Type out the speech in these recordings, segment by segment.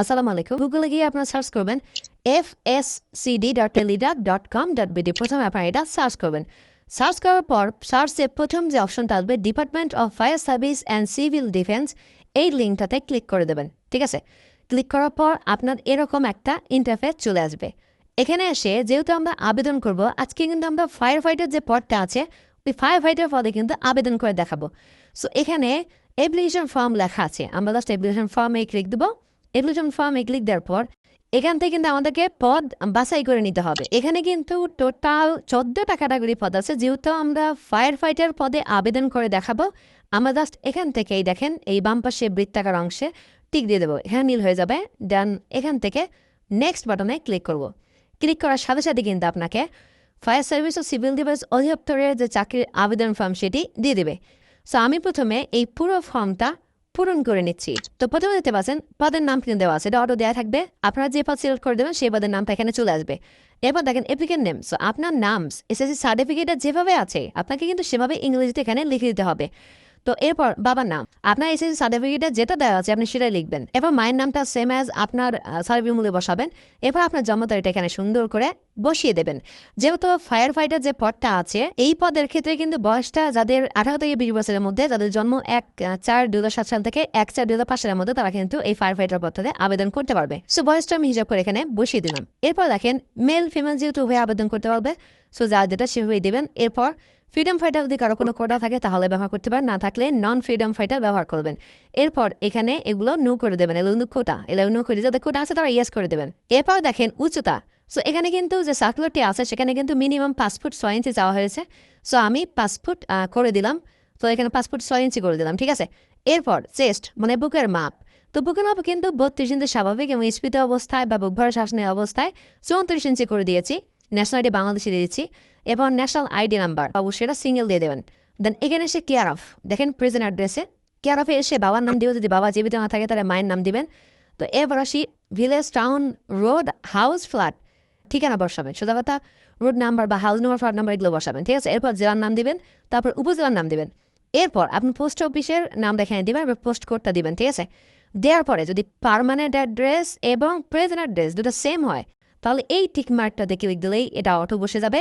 আসসালামু আলাইকুম। গুগলে গিয়ে আপনারা সার্চ করবেন এফ এস ডট টেলিডা ডট কম ডট বিডি প্রথমে আপনারা এটা সার্চ করবেন। সার্চ করার পর সার্চে প্রথম যে অপশনটা আসবে department of fire service and civil defence এই লিঙ্কটাতে ক্লিক করে দেবেন, ঠিক আছে? ক্লিক করার পর আপনার এরকম একটা ইন্টারফেস চলে আসবে। এখানে এসে যেহেতু আমরা আবেদন করব, আজকে কিন্তু আমরা ফায়ার ফাইটার যে পদটা আছে, ওই ফায়ার ফাইটার পদে কিন্তু আবেদন করে দেখাবো। সো এখানে অ্যাপ্লিকেশন ফর্ম লেখা আছে, আমরা জাস্ট অ্যাপ্লিকেশন ফর্মে ক্লিক দেবো। অ্যাপ্লিকেশন ফর্মে ক্লিক দেওয়ার পর, এখান থেকে কিন্তু আমাদেরকে পদ বাছাই করে নিতে হবে। এখানে কিন্তু টোটাল চোদ্দটা ক্যাটাগরি পদ আছে, যেহেতু আমরা ফায়ার ফাইটার পদে আবেদন করে দেখাবো। আমরা জাস্ট এখান থেকেই দেখেন, এই বাম পাশে বৃত্তাকার অংশে টিক দিয়ে দেবো। এখানে নীল হয়ে যাবে দেন এখান থেকে নেক্সট বাটনে ক্লিক করব। ক্লিক করার সাথে সাথে কিন্তু আপনাকে ফায়ার সার্ভিস ও সিভিল ডিফেন্স অধিদপ্তরের যে চাকরির আবেদন ফর্ম সেটি দিয়ে দেবে। সো আমি প্রথমে এই পুরো ফর্মটা পূরণ করে নিচ্ছি। তো প্রথমে দেখতে পাচ্ছেন, পদের নাম কিন্তু দেওয়া আছে। এটা অটো দেওয়া থাকবে। আপনারা যে পদ সিলেক্ট করে দেবেন, সেই পদের নামটা এখানে চলে আসবে। এরপর দেখেন এপ্লিকেন্ট নেম সো আপনার নাম এসএসসি সার্টিফিকেটটা যেভাবে আছে, আপনাকে কিন্তু সেভাবে ইংরেজিতে এখানে লিখে দিতে হবে। তো এরপর, বাবার নাম। আপনার এসএসসি সার্টিফিকেটে যেটা দেওয়া আছে, আপনি সেটাই লিখবেন। এরপর মায়ের নামটা সেম অ্যাজ আপনার সার্ভি মূল্যে বসাবেন। এরপর আপনার জন্ম তারিখটা এখানে সুন্দর করে বসিয়ে দেবেন। যেহেতু ফায়ার ফাইটার যে পদটা আছে, এই পদের ক্ষেত্রে কিন্তু বয়সটা যাদের আঠারো থেকে বিশ বছরের মধ্যে, যাদের জন্ম এক চার দু সাত সাল থেকে এক চার দু পাঁচ সালের মধ্যে, তারা কিন্তু এই ফায়ার ফাইটার পদটাতে আবেদন করতে পারবে। সো বয়সটা আমি হিসাব করে এখানে বসিয়ে দিলাম। এরপর দেখেন মেল ফিমেল যেহেতু উভয় আবেদন করতে পারবে সো যা যেটা সেভাবেই দেবেন। এরপর ফ্রিডম ফাইটার যদি কারও কোনো কোটা থাকে, তাহলে ব্যবহার করতে পারেন। না থাকলে নন ফ্রিডম ফাইটার ব্যবহার করবেন। এরপর এখানে এগুলো নো করে দেবেন। এগুলো কোটা এগুলো নো করে যাদের কোটা আছে, তারা ইয়েস করে দেবেন। এরপর দেখেন উচ্চতা। সো এখানে কিন্তু যে সার্কুলারটি আছে, সেখানে কিন্তু মিনিমাম পাঁচ ফুট ছয় ইঞ্চি চাওয়া হয়েছে। সো আমি পাঁচ ফুট করে দিলাম। তো, এখানে পাঁচ ফুট ছয় ইঞ্চি করে দিলাম, ঠিক আছে? এরপর চেস্ট মানে বুকের মাপ। তো, বুকের মাপ কিন্তু বত্রিশ ইঞ্চি স্বাভাবিক এবং স্ফীত অবস্থায় বা বুক ভরা শ্বাস অবস্থায় চৌত্রিশ ইঞ্চি করে দিয়েছি। ন্যাশনাল আইডি বাংলাদেশে দিয়েছি এবং ন্যাশনাল আইডি নাম্বার অবশ্যই সেটা সিঙ্গেল দিয়ে দেবেন। দেন এখানে এসে কেয়ার অফ দেখেন প্রেজেন্ট অ্যাড্রেসে কেয়ার অফে এসে বাবার নাম দিও যদি বাবা জীবিত না থাকে তাহলে মায়ের নাম দিবেন। তো এবার আসি village town road house flat ঠিকানা বসাবেন। সোজা কথা রোড নাম্বার বা হাউস নাম্বার ফ্ল্যাট নাম্বার এগুলো বসাবেন, ঠিক আছে? এরপর জেলার নাম দিবেন, তারপর উপজেলার নাম দিবেন। এরপর আপনি পোস্ট অফিসের নাম দেখানে দিবেন এবার পোস্ট কোডটা দিবেন, ঠিক আছে? দেওয়ার পরে যদি পার্মানেন্ট অ্যাড্রেস এবং প্রেজেন্ট অ্যাড্রেস দুটো সেম হয় তাহলে এই টিকমার্কটা দেখে লিখ দিলেই এটা অটো বসে যাবে।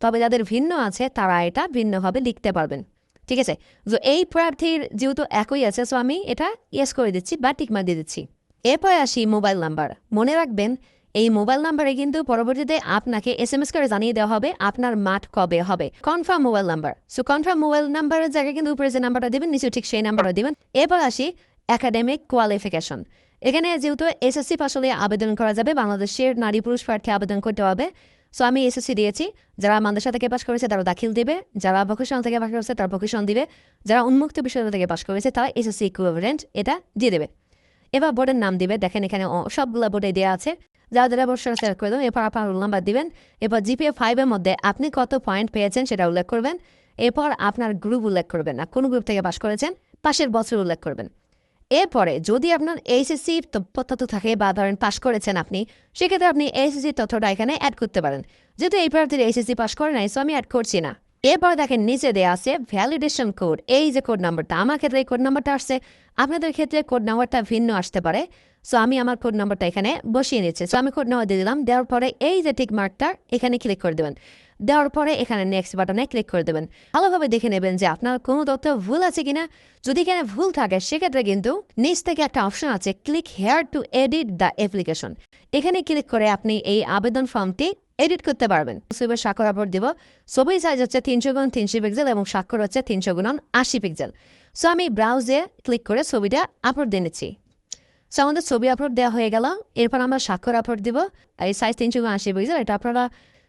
তবে যাদের ভিন্ন আছে, তারা এটা ভিন্নভাবে লিখতে পারবেন। ঠিক আছে? তো এই প্রার্থীর যেহেতু একই আছে সো আমি এটা ইয়েস করে দিচ্ছি বা টিক মার্ক দিয়ে দিচ্ছি। এরপরে আসি মোবাইল নাম্বার মনে রাখবেন, এই মোবাইল নাম্বারে কিন্তু পরবর্তীতে আপনাকে এস এম এস করে জানিয়ে দেওয়া হবে আপনার মাঠ কবে হবে। Confirm mobile number so confirm mobile নাম্বারের জায়গায় কিন্তু উপরে যে নাম্বারটা দেবেন নিচে ঠিক সেই নাম্বারটা দেবেন। এরপর আসি একাডেমিক কোয়ালিফিকেশন এখানে যেহেতু এসএসসি পাশ হলে আবেদন করা যাবে, বাংলাদেশের নারী পুরুষ প্রার্থী আবেদন করতে হবে। সো আমি এসএসসি দিয়েছি। যারা মাদ্রাসা থেকে পাশ করেছে, তারা দাখিল দেবে। যারা ভোকেশন থেকে পাশ করেছে, তারা ভোকেশন দিবে। যারা উন্মুক্ত বিশ্ববিদ্যালয় থেকে পাশ করেছে, তারা এসএসসি ইকুইভ্যালেন্ট এটা দিয়ে দেবে। এবার বোর্ডের নাম দিবে। দেখেন এখানে সবগুলো বোর্ডে দেওয়া আছে। যারা যারা বর্ষার সিলেক্ট করে দেবেন এরপর আপনার রোল নাম্বার দিবেন। এরপর জিপিএ ফাইভের মধ্যে আপনি কত পয়েন্ট পেয়েছেন সেটা উল্লেখ করবেন। এরপর আপনার গ্রুপ উল্লেখ করবেন। না কোন গ্রুপ থেকে পাশ করেছেন, পাশের বছর উল্লেখ করবেন। এরপরে যদি আপনার এইচএসসি তথ্য থাকে বা ধরেন পাশ করেছেন আপনি, সেক্ষেত্রে আপনি এইচএসসি তথ্যটা এখানে অ্যাড করতে পারেন। যেহেতু এই প্রার্থীর এইচএসসি পাশ করে নাই সো আমি অ্যাড করছি না। এরপর দেখেন নিচে দেওয়া আছে ভ্যালিডেশন কোড এই যে কোড নাম্বারটা আমার ক্ষেত্রে এই কোড নাম্বারটা আসছে। আপনাদের ক্ষেত্রে কোড নাম্বারটা ভিন্ন আসতে পারে। সো আমি আমার কোড নাম্বারটা এখানে বসিয়ে নিচ্ছি। সো আমি কোড নাম্বার দিয়ে দিলাম। দেওয়ার পরে এই যে টিক মার্কটা এখানে ক্লিক করে দেবেন। দেওয়ার পরে এখানে নেক্সট বাটনে ক্লিক করে দেবেন। ভালোভাবে দেখে নেবেন যে আপনার কোনো তথ্য ভুল আছে কিনা। যদি এখানে ভুল থাকে, সেক্ষেত্রে কিন্তু নিচ থেকে একটা অপশন আছে click here to edit the application এখানে ক্লিক করে আপনি এই আবেদন ফর্মটি এডিট করতে পারবেন। ছবির স্বাক্ষর আপলোড দিব। ছবির সাইজ হচ্ছে তিনশো গুণ তিনশো পিক্সেল এবং স্বাক্ষর হচ্ছে তিনশো গুণ আশি পিক্সেল সো আমি ব্রাউজে ক্লিক করে ছবিটা আপলোড দিয়ে নিচ্ছি। সো আমাদের ছবি আপলোড দেওয়া হয়ে গেল। এরপর আমরা স্বাক্ষর আপলোড দিব। এই সাইজ তিনশো গুণ আশি পিক্সেল এটা আপনারা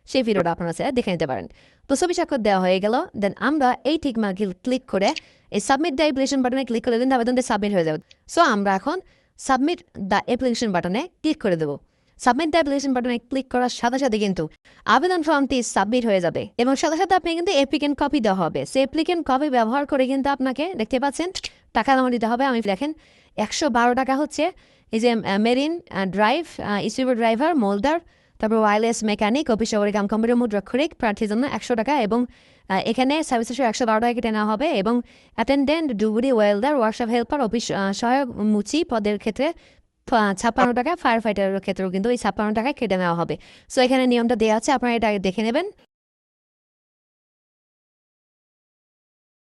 সেই ভিডিওটা আপনারা চাইলে দেখে নিতে পারেন। তো, ছবি স্বাক্ষর দেওয়া হয়ে গেল। দেন আমরা এই ঠিক মার্কে ক্লিক করে এই সাবমিট দ্য অ্যাপ্লিকেশন বাটনে ক্লিক করে দিন আবেদনটা সাবমিট হয়ে যাবে। সো আমরা এখন সাবমিট দ্য অ্যাপ্লিকেশন বাটনে ক্লিক করে দেবো। সাবমিট দ্য অ্যাপ্লিকেশন বাটনে ক্লিক করার সাথে সাথে কিন্তু আবেদন ফর্মটি সাবমিট হয়ে যাবে এবং সাথে সাথে আপনি কিন্তু অ্যাপ্লিকেন্ট কপি দেওয়া হবে। সে অ্যাপ্লিকেন্ট কপি ব্যবহার করে কিন্তু আপনাকে দেখতে পাচ্ছেন, টাকা জমা দিতে হবে। আমি দেখেন, একশো বারো টাকা হচ্ছে এই যে মেরিন ড্রাইভ ইসিউবার ড্রাইভার মোলদার তারপর wireless mechanic office cum computer মুদ্রাক্ষরিক প্রার্থীর জন্য একশো টাকা এবং এখানে সার্ভিসের একশো বারো টাকা কেটে নেওয়া হবে এবং অ্যাটেন্ডেন্ট ডুবুরি ওয়েলদার ওয়ার্কশপ হেল্পার অফিস সহায়ক, মুচি পদের ক্ষেত্রে ছাপ্পান্ন টাকা ফায়ার ফাইটারের ক্ষেত্রেও কিন্তু ওই ছাপ্পান্ন টাকায় কেটে নেওয়া হবে। সো এখানে নিয়মটা দেওয়া আছে, আপনারা এটা দেখে নেবেন।